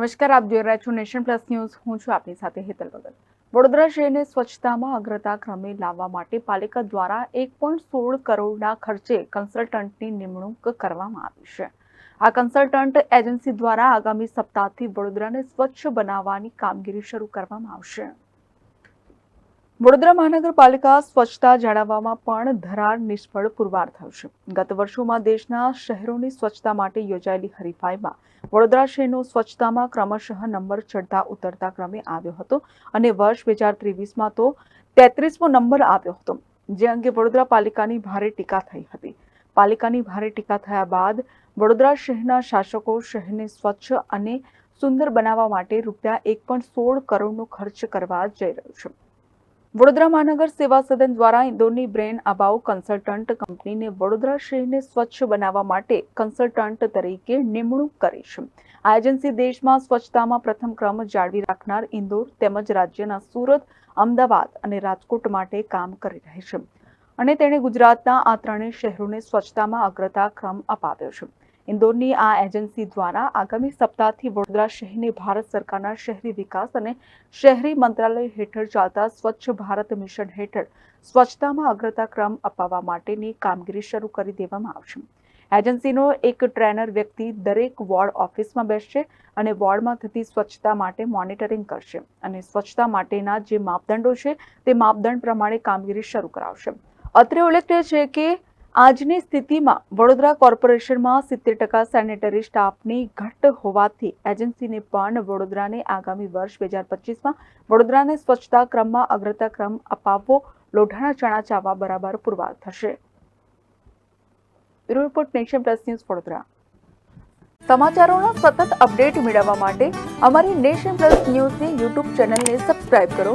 નમસ્કાર, આપ જોઈ રહ્યા છો નેશન પ્લસ ન્યૂઝ. હું છું આપની સાથે હેતલ ભગત વડોદરા શહેરને સ્વચ્છતામાં અગ્રતા ક્રમે લાવવા માટે પાલિકા દ્વારા એક પોઈન્ટ સોળ કરોડના ખર્ચે કન્સલ્ટન્ટની નિમણૂક કરવામાં આવી છે. આ કન્સલ્ટન્ટ એજન્સી દ્વારા આગામી સપ્તાહથી વડોદરાને સ્વચ્છ બનાવવાની કામગીરી શરૂ કરવામાં આવશે. વડોદરા મહાનગરપાલિકા સ્વચ્છતા જાળવવામાં પણ ધરાર નિષ્ફળ પુરવાર થયું છે. ગત વર્ષોમાં દેશના શહેરોની સ્વચ્છતા માટે યોજાયેલી હરીફાઈમાં વડોદરા શહેરનો સ્વચ્છતામાં ક્રમશઃ નંબર ચડતા ઉતરતા ક્રમે આવ્યો હતો અને વર્ષ બે હજાર ત્રેવીસમાં તો તેત્રીસમો નંબર આવ્યો હતો. જે અંગે વડોદરા પાલિકાની ભારે ટીકા થઈ હતી. પાલિકાની ભારે ટીકા થયા બાદ વડોદરા શહેરના શાસકો શહેરને સ્વચ્છ અને સુંદર બનાવવા માટે રૂપિયા એક પણ સોળ કરોડનો ખર્ચ કરવા જઈ રહ્યું છે. વડોદરા મહાનગર સેવા સદન દ્વારા ઇન્દોરની બ્રેન અબાઉ કન્સલ્ટન્ટ કંપનીને વડોદરા શહેરને સ્વચ્છ બનાવવા માટે કન્સલ્ટન્ટ તરીકે નિમણૂક કરી છે. આ એજન્સી દેશમાં સ્વચ્છતામાં પ્રથમ ક્રમ જાળવી રાખનાર ઇન્દોર તેમજ રાજ્યના સુરત, અમદાવાદ અને રાજકોટ માટે કામ કરી રહી છે. અને તેણે ગુજરાતના આ ત્રણેય શહેરોને સ્વચ્છતામાં અગ્રતા ક્રમ અપાવ્યો છે. ઇન્દોરની આ એજન્સી દ્વારા આગામી સપ્તાહથી વડોદરા શહેરને ભારત સરકારના શહેરી વિકાસ અને શહેરી મંત્રાલય હેઠળ ચાલતા સ્વચ્છ ભારત મિશન હેઠળ સ્વચ્છતામાં અગ્રતા ક્રમ અપાવવા માટેની કામગીરી શરૂ કરી દેવામાં આવશે. એજન્સીનો એક ટ્રેનર વ્યક્તિ દરેક વોર્ડ ઓફિસમાં બેસશે અને વોર્ડમાં થતી સ્વચ્છતા માટે મોનિટરિંગ કરશે અને સ્વચ્છતા માટેના જે માપદંડો છે તે માપદંડ પ્રમાણે કામગીરી શરૂ કરાવશે. અત્રે ઉલ્લેખનીય છે કે આજની સ્થિતિમાં વડોદરા કોર્પોરેશનમાં સિત્તેર ટકા સેનેટરી સ્ટાફની ઘટ હોવાથી એજન્સીને પણ વડોદરાને આગામી વર્ષ બે હજાર પચીસમાં વડોદરાને સ્વચ્છતા ક્રમમાં અગ્રતા ક્રમ અપાવવો લોઢાના ચણા ચાવવા બરાબર પુરવાર થશે. Report nation plus news Vadodara. સમાચારોના સતત અપડેટ મેળવવા માટે અમારી નેશન પ્લસ ન્યૂઝની યુટ્યુબ ચેનલને સબસ્ક્રાઇબ કરો.